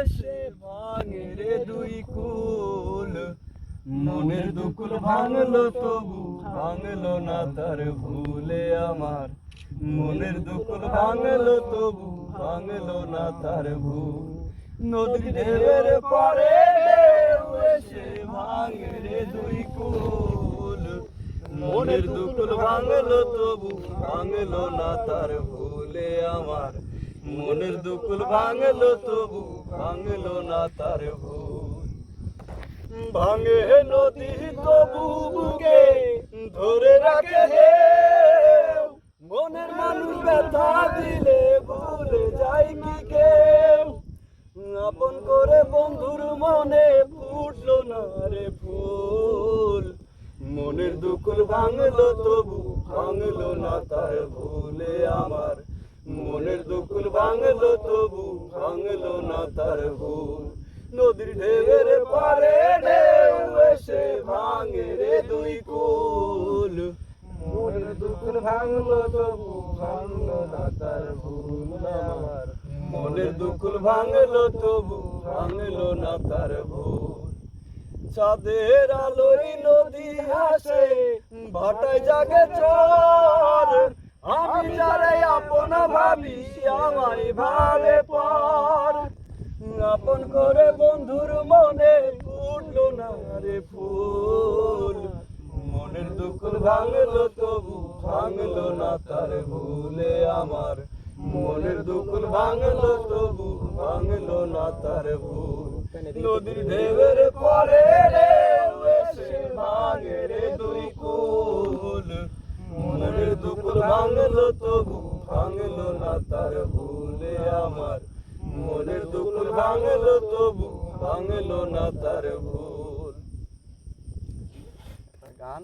এসে ভাঙে রে দুই কুল। মনের দুকুল ভাঙলো তবু ভাঙলো না তার ভুলে আমার। মনের দুকুল ভাঙলো তবু ভাঙলো না তার ভুল। নদীর ঢেউয়ের পরে এসে ভাঙে রে দুই কুল। মনের দুকুল ভাঙলো তবু ভাঙলো না তার ভুলে আমার। মনের দুকুল ভাঙলো তবু, ভাঙলো না তার ভুল। ভাঙে নদী তবু বুকে, ধরে রাখে হে। মনের মানুষ ব্যথা দিলে ভুলে যাই কি কেউ। আপন করে বন্ধুর মনে ফুটলো না রে ফুল। মনের দুকুল ভাঙলো তবু, ভাঙলো না তার ভুলে ভাঙলো তবু ভাঙলো না তার ভুল। নদীর ঢেউয়ের পারে ঢেউ এসে ভাঙে রে দুই কুল। মনের দুকুল ভাঙলো, তবু ভাঙলো না তার ভুল মনের দুকুল ভাঙলো, তবু ভাঙলো না তার ভুল। চাঁদের আলোয় নদী হাসে, ভাটায় জাগে চর। আমি যারে আপন ভাবি আমায় ভাবে পর। আপন করে বন্ধুর মনে ফুটলো না রে ফুল। মনের দুকুল ভাঙলো, তবু ভাঙলো না তার ভুলে আমার। মনের দুকুল ভাঙলো, তবু ভাঙলো না তার ভুল। নদীর ঢেউয়ের পরে ঢেউ এসে ভাঙে রে দুই কুল। মনের দুকুল ভাঙলো, তবু ভাঙলো না তার ভুলে আমার। মনের দুকুল ভাঙলো তবু ভাঙলো না তার ভুল। গান